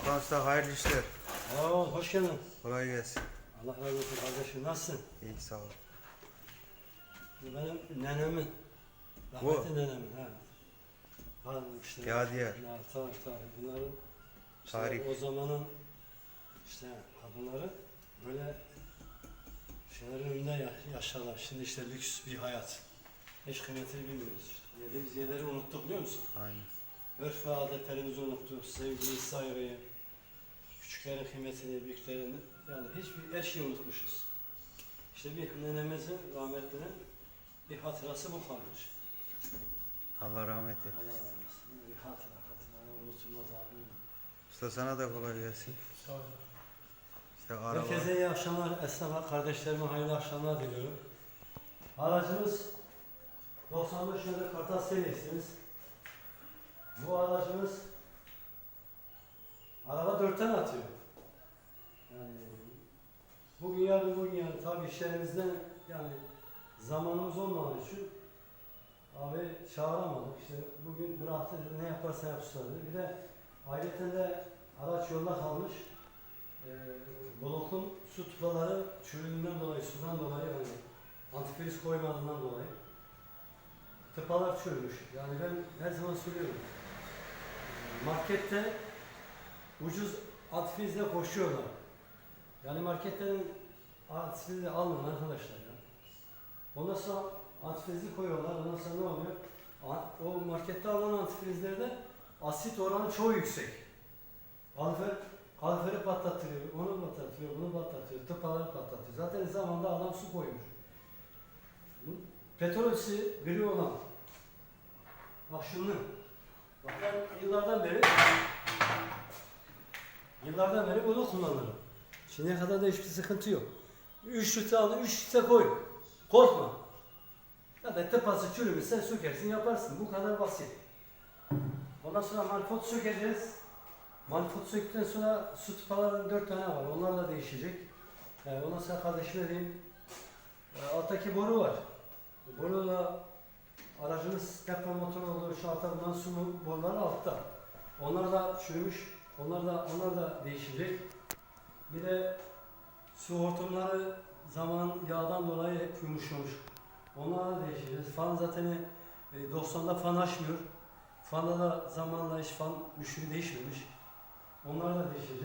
Hakan Usta hayırlı işler. Oo, hoş geldin. Kolay gelsin. Allah razı olsun kardeşim. Nasılsın? İyi sağ ol. Bu benim nenemin. Bu? Rahmetli nenemin. Ha. Ha işte. Yadigar. Ha, tabii tabii. Bunların işte Tarih. o zamanın işte ha, bunları böyle şeylerin önünde ya- yaşarlar. Şimdi işte lüks bir hayat. Hiç kıymetini bilmiyoruz. işte. Yediğimiz yerleri unuttuk biliyor musun? Aynen. Örf ve adetlerimizi unuttuk. Sevgiyi, saygıyı, küçüklerin kıymetini, büyüklerin yani hiçbir her şeyi unutmuşuz. İşte bir nenemizin rahmetlinin bir hatırası bu kalmış. Allah rahmet eylesin. Allah razı olsun. Bir hatıra, hatıra unutulmaz abi. Usta sana da kolay gelsin. Sağ olun. İşte araba. Herkese iyi akşamlar. Esnafa kardeşlerime hayırlı akşamlar diliyorum. Aracımız 95 yıllık Kartal serisiniz. Bu aracımız dörtten atıyor. Yani bugün yarın bugün yarın tabi işlerimizden yani zamanımız olmadığı için abi çağıramadık. İşte bugün bıraktı ne yaparsa yapsın dedi. Bir de ayrıca de araç yolda kalmış. Ee, blokun su tufaları çürüdüğünden dolayı, sudan dolayı yani antifriz koymadığından dolayı tıpalar çürümüş. Yani ben her zaman söylüyorum. Markette ucuz antifrizle koşuyorlar. Yani marketlerin antifrizi almayın arkadaşlar ya. Ondan sonra antifrizi koyuyorlar. Ondan sonra ne oluyor? O markette alınan antifrizlerde asit oranı çok yüksek. Kalorifer, kaloriferi patlatıyor, onu patlatıyor, bunu patlatıyor, tıpaları patlatıyor. Zaten zamanda adam su koymuş. Bu Petrolisi gri olan. Bak şunu. Bak ben yıllardan beri yıllardan beri bunu kullanırım. Şimdiye kadar da hiçbir sıkıntı yok. 3 litre al, 3 litre koy. Korkma. Ya da tıpası çürümüşse sökersin yaparsın. Bu kadar basit. Ondan sonra manifold sökeceğiz. Manifold söktükten sonra su tıpaların 4 tane var. Onlar da değişecek. Ee, ondan sonra kardeşime diyeyim. e, alttaki boru var. Boruyla aracımız deprem motoru olduğu altta bulunan su boruları altta. Onlar da çürümüş. Onlar da onlar da değişecek. Bir de su hortumları zaman yağdan dolayı hep yumuşamış. Onlar da değişeceğiz. Fan zaten e, 90'da fan açmıyor. Fanda da zamanla hiç fan müşürü değişmemiş. Onlar da değişecek.